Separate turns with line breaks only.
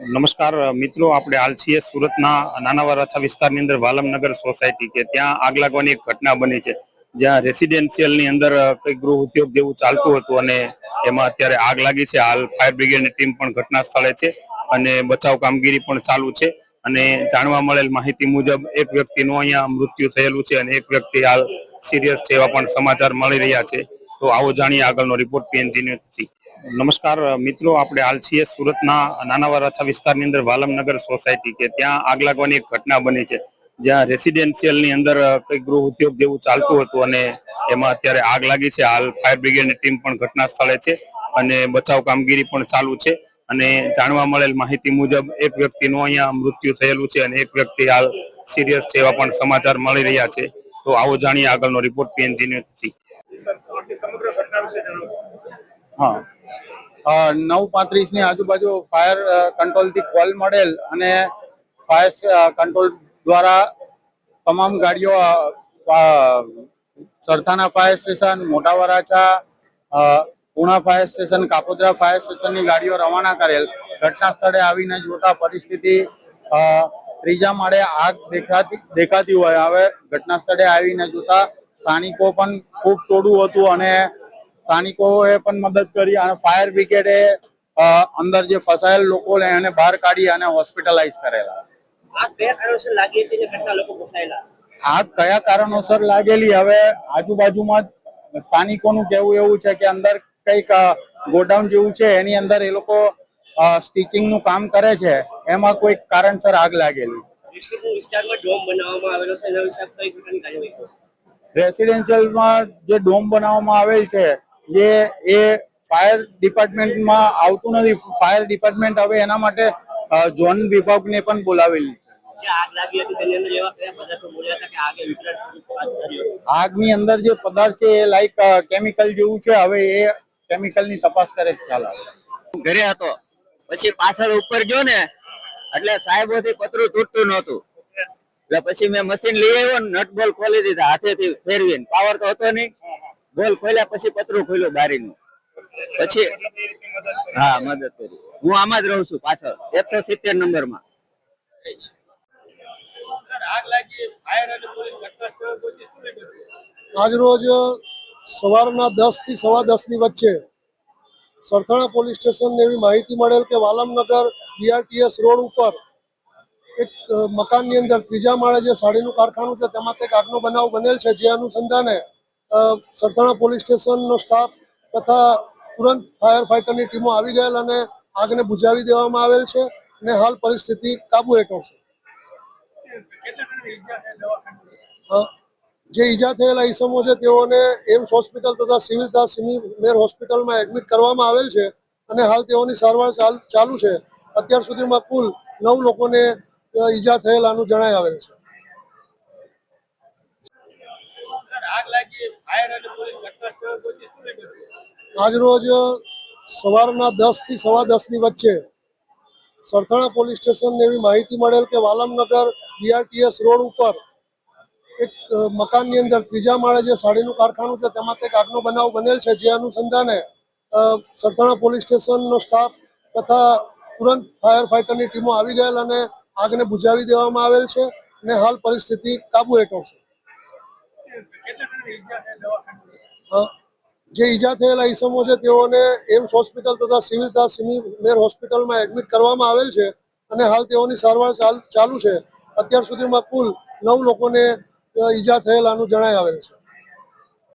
નમસ્કાર, મિત્રો. આપણે હાલ છીએ સુરતના નાના વરાછા વિસ્તારની અંદર વાલમનગર સોસાયટી કે ત્યાં આગ લાગવાની એક ઘટના બની છે. જ્યાં રેસિડેન્શિયલની અંદર કંઈક ગૃહ ઉદ્યોગ જેવું ચાલતું હતું અને એમાં અત્યારે આગ લાગી છે. હાલ ફાયર બ્રિગેડની ટીમ પણ ઘટના સ્થળે છે અને બચાવ કામગીરી પણ ચાલુ છે. અને જાણવા મળેલ માહિતી મુજબ એક વ્યક્તિનું અહીંયા મૃત્યુ થયેલું છે અને એક વ્યક્તિ હાલ સિરિયસ છે એવા પણ સમાચાર મળી રહ્યા છે. તો આવો જાણીએ આગળનો રિપોર્ટ પીએનજી ન્યૂઝથી નમસ્કાર મિત્રો, આપણે હાલ છીએ સુરતના નાનાવારાછા વિસ્તારની અંદર વાલમનગર સોસાયટી કે ત્યાં આગ લાગવાની એક ઘટના બની છે. જ્યાં રેસિડેન્શિયલની અંદર કઈ ગૃહ ઉદ્યોગ જેવું ચાલતું હતું અને એમાં અત્યારે આગ લાગી છે. હાલ ફાયર બ્રિગેડની ટીમ પણ ઘટના સ્થળે છે અને બચાવ કામગીરી પણ ચાલુ છે અને જાણવા મળેલ માહિતી મુજબ એક વ્યક્તિનું અહીંયા મૃત્યુ થયેલું છે અને એક વ્યક્તિ હાલ સિરિયસ છે એવા પણ સમાચાર મળી રહ્યા છે. તો આવો જાણીએ આગળનો રિપોર્ટ પીએનજી ન્યૂઝથી
હા. નવ પાંત્રીસની આજુબાજુ ફાયર કંટ્રોલથી કોલ મળેલ અને ફાયર કંટ્રોલ દ્વારા તમામ ગાડીઓ સરથાના ફાયર સ્ટેશન મોટા Varachha Puna fire station, Kapodra fire સ્ટેશનની ગાડીઓ રવાના કરેલ. ઘટના સ્થળે આવીને જોતા પરિસ્થિતિ ત્રીજા માળે આગ દેખાતી દેખાતી હોય. હવે ઘટના સ્થળે આવીને જોતા સ્થાનિકો પણ ખૂબ તોડું હતું અને સ્થાનિકોએ પણ મદદ કરી અને ફાયર બ્રિગેડે અંદર જે ફસાયેલ લોકો એને બહાર કાઢી અને હોસ્પિટલાઇઝ કરેલા. આગ કયા કારણોસર લાગેલી? હવે આજુબાજુમાં સ્થાનિકોનું કહેવું એવું છે કે અંદર કંઈક ગોડાઉન જેવું છે એની અંદર એ લોકો સ્ટિચિંગનું કામ કરે છે એમાં કોઈ કારણસર આગ લાગેલી.
વિસ્તારમાં ડોમ બનાવવામાં આવેલો છે એના વિશે કઈ પ્રકારની કાર્યવાહી કરો
રેસિડેન્શિયલમાં જે ડોમ બનાવવામાં આવેલ છે જે એ ફાયર ડિપાર્ટમેન્ટમાં આવતું નથી. ફાયર ડિપાર્ટમેન્ટ હવે એના માટે ઝોન વિભાગને પણ બોલાવેલી છે.
આગ લાગી અંદર એવા કયા પદાર્થો મળ્યા હતા કે આગે વિકરાળ સ્વરૂપ ધારણ કર્યું
આગની અંદર જે પદાર્થ છે એ લાઈક કેમિકલ જેવું છે હવે એ કેમિકલની તપાસ કરે ખ્યાલ આવે
ઘરે હતો. પછી પાછળ ઉપર ગયો ને એટલે સાહેબો થી પતરું તૂટતું નહોતું. એટલે પછી મેં મશીન લઈ આવ્યો નટ બોલ ખોલી દીધા હાથેથી ફેરવીને. પાવર તો હતો નહીં. બોલ ખોલ્યા પછી પતરું ખોલ્યું બારીનું. પછી હા મદદ કરી. હું આમાં જ રહું છું પાછળ એકસો સિત્તેર નંબરમાં
આજરોજ સવારના દસથી સવા દસની વચ્ચે સરથાણા પોલીસ સ્ટેશન એવી માહિતી મળેલ કે વાલમનગર બીઆરટીએસ રોડ ઉપર એક મકાનની અંદર ત્રીજા માળે જે સાડીનું કારખાનું છે, તેમાં કંઈક આગનો બનાવ બનેલ છે. જે અનુસંધાને સરથાણા પોલીસ સ્ટેશનનો સ્ટાફ તથા તુરંત ફાયર ફાઈટરની ટીમો આવી ગયેલ અને આગને બુઝાવી દેવામાં આવેલ છે અને હાલ પરિસ્થિતિ કાબુ હેઠળ છે. જે ઈજા થયેલા ઈસમો છે, તેઓને એમ્સ હોસ્પિટલ તથા સિવિલ તથા સિવિલ મેર હોસ્પિટલમાં એડમિટ કરવામાં આવેલ છે અને હાલ તેઓની સારવાર ચાલ- છે. અત્યાર સુધીમાં કુલ નવ લોકોને ઈજા થયેલાનું જણાય આવેલ છે. આજરોજ સવારના દસથી સવા દસની વચ્ચે સરથાણા પોલીસ સ્ટેશન એવી માહિતી મળેલ કે વાલમનગર બીઆરટીએસ રોડ ઉપર એક મકાનની અંદર ત્રીજા માળે જે સાડીનું કારખાનું છે, તેમાં કંઈક આગનો બનાવ બનેલ છે, જે અનુસંધાને સરથાણા પોલીસ સ્ટેશનનો સ્ટાફ તથા તુરંત ફાયર ફાઈટરની ટીમો આવી ગયેલ અને આગને બુજાવી દેવામાં આવેલ છે અને હાલ પરિસ્થિતિ કાબુ હેઠળ છે. જે ઈજા થયેલા ઈસમો છે તેઓને એમ્સ હોસ્પિટલ તથા સિવિલ તથા સિવિલ મેર હોસ્પિટલમાં એડમિટ કરવામાં આવેલ છે અને હાલ તેઓની સારવાર ચાલુ છે. અત્યાર સુધીમાં કુલ નવ લોકોને ઈજા થયેલાનું જણાય આવેલ છે.